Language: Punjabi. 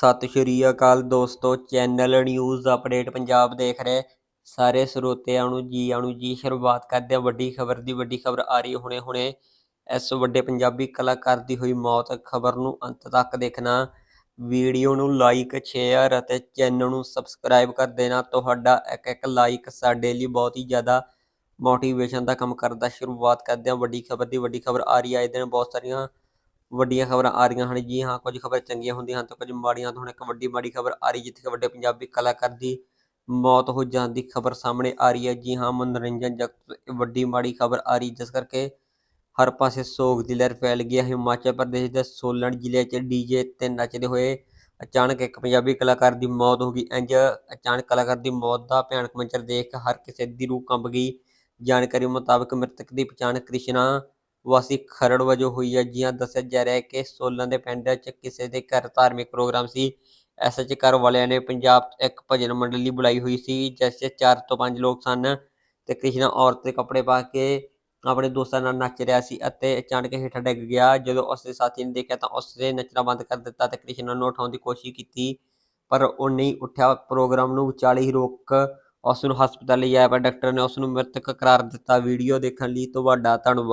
ਸਤਿ ਸ਼੍ਰੀ ਅਕਾਲ ਦੋਸਤੋ, ਚੈਨਲ ਨਿਊਜ਼ ਅਪਡੇਟ ਪੰਜਾਬ ਦੇਖ ਰਹੇ ਸਾਰੇ ਸਰੋਤਿਆਂ ਨੂੰ ਜੀ ਆਣੂ ਜੀ ਸ਼ੁਰੂਆਤ ਕਰਦੇ ਹਾਂ। ਵੱਡੀ ਖਬਰ ਦੀ ਵੱਡੀ ਖਬਰ ਆ ਰਹੀ ਹੁਣੇ ਹੁਣੇ। ਇਸ ਵੱਡੇ ਪੰਜਾਬੀ ਕਲਾਕਾਰ ਦੀ ਹੋਈ ਮੌਤ ਖਬਰ ਨੂੰ ਅੰਤ ਤੱਕ ਦੇਖਣਾ। ਵੀਡੀਓ ਨੂੰ ਲਾਈਕ ਸ਼ੇਅਰ ਅਤੇ ਚੈਨਲ ਨੂੰ ਸਬਸਕ੍ਰਾਈਬ ਕਰ ਦੇਣਾ। ਤੁਹਾਡਾ ਇੱਕ ਇੱਕ ਲਾਈਕ ਸਾਡੇ ਲਈ ਬਹੁਤ ਹੀ ਜ਼ਿਆਦਾ ਮੋਟੀਵੇਸ਼ਨ ਦਾ ਕੰਮ ਕਰਦਾ। ਸ਼ੁਰੂਆਤ ਕਰਦੇ ਹਾਂ। ਵੱਡੀ ਖਬਰ ਦੀ ਵੱਡੀ ਖਬਰ ਆ ਰਹੀ ਹੈ। ਇਹਦੇ ਨਾਲ ਬਹੁਤ ਸਾਰੀਆਂ ਵੱਡੀਆਂ ਖਬਰਾਂ ਆ ਰਹੀਆਂ ਹਨ। ਜੀ ਹਾਂ, ਕੁਝ ਖਬਰਾਂ ਚੰਗੀਆਂ ਹੁੰਦੀਆਂ ਹਨ ਤੇ ਕੁਝ ਮਾੜੀਆਂ। ਹੁਣ ਇੱਕ ਵੱਡੀ ਮਾੜੀ ਖਬਰ ਆ ਰਹੀ ਜਿੱਥੇ ਵੱਡੇ ਪੰਜਾਬੀ ਕਲਾਕਾਰ ਦੀ ਮੌਤ ਹੋ ਜਾਣ ਦੀ ਖਬਰ ਸਾਹਮਣੇ ਆ ਰਹੀ ਹੈ। ਜੀ ਹਾਂ, ਮਨੋਰੰਜਨ ਜਗਤ ਵੱਡੀ ਮਾੜੀ ਖਬਰ ਆ ਰਹੀ ਜਿਸ ਕਰਕੇ ਹਰ ਪਾਸੇ ਸੋਗ ਦੀ ਲਹਿਰ ਫੈਲ ਗਈ ਹੈ। ਹਿਮਾਚਲ ਪ੍ਰਦੇਸ਼ ਦੇ ਸੋਲਨ ਜ਼ਿਲ੍ਹੇ 'ਚ ਡੀਜੇ ਤੇ ਨੱਚਦੇ ਹੋਏ ਅਚਾਨਕ ਇੱਕ ਪੰਜਾਬੀ ਕਲਾਕਾਰ ਦੀ ਮੌਤ ਹੋ ਗਈ। ਇੰਜ ਅਚਾਨਕ ਕਲਾਕਾਰ ਦੀ ਮੌਤ ਦਾ ਭਿਆਨਕ ਮੰਜ਼ਰ ਦੇਖ ਹਰ ਕਿਸੇ ਦੀ ਰੂਹ ਕੰਬ ਗਈ। ਜਾਣਕਾਰੀ ਮੁਤਾਬਕ ਮ੍ਰਿਤਕ ਦੀ ਪਛਾਣ ਕ੍ਰਿਸ਼ਨਾ ਵਾਸੀ ਖਰੜ ਵਜੋਂ ਹੋਈ ਹੈ ਜੀਆਂ ਦੱਸਿਆ ਜਾ ਰਿਹਾ ਹੈ ਕਿ ਸੋਲਨ ਦੇ ਪਿੰਡ 'ਚ ਕਿਸੇ ਦੇ ਘਰ ਧਾਰਮਿਕ ਪ੍ਰੋਗਰਾਮ ਸੀ। ਐਸਐਚ ਘਰ ਵਾਲਿਆਂ ਨੇ ਪੰਜਾਬ ਇੱਕ ਭਜਨ ਮੰਡਲੀ ਬੁਲਾਈ ਹੋਈ ਸੀ, ਜਿਸ 'ਚ 4 ਤੋਂ 5 ਲੋਕ ਸਨ ਤੇ ਕ੍ਰਿਸ਼ਨਾ ਔਰਤ ਦੇ ਕੱਪੜੇ ਪਾ ਕੇ ਆਪਣੇ ਦੋਸਤਾਂ ਨਾਲ ਨੱਚ ਰਿਹਾ ਸੀ ਅਤੇ ਅਚਾਨਕ ਹੇਠਾਂ ਡਿੱਗ ਗਿਆ। ਜਦੋਂ ਉਸਦੇ ਸਾਥੀ ਨੇ ਦੇਖਿਆ ਤਾਂ ਉਸਨੇ ਨੱਚਣਾ ਬੰਦ ਕਰ ਦਿੱਤਾ ਤੇ ਕ੍ਰਿਸ਼ਨਾ ਨੂੰ ਉਠਾਉਣ ਦੀ ਕੋਸ਼ਿਸ਼ ਕੀਤੀ, ਪਰ ਉਹ ਨਹੀਂ ਉੱਠਿਆ। ਪ੍ਰੋਗਰਾਮ ਨੂੰ ਵਿਚਾਲੇ ਹੀ ਰੋਕ ਉਸ ਨੂੰ ਹਸਪਤਾਲ ਲਿਜਾਇਆ ਪਰ ਡਾਕਟਰ ਨੇ ਉਸ ਨੂੰ ਮ੍ਰਿਤਕ ਕਰਾਰ ਦਿੱਤਾ। ਵੀਡੀਓ ਦੇਖਣ ਲਈ ਤੁਹਾਡਾ ਧੰਨਵਾਦ।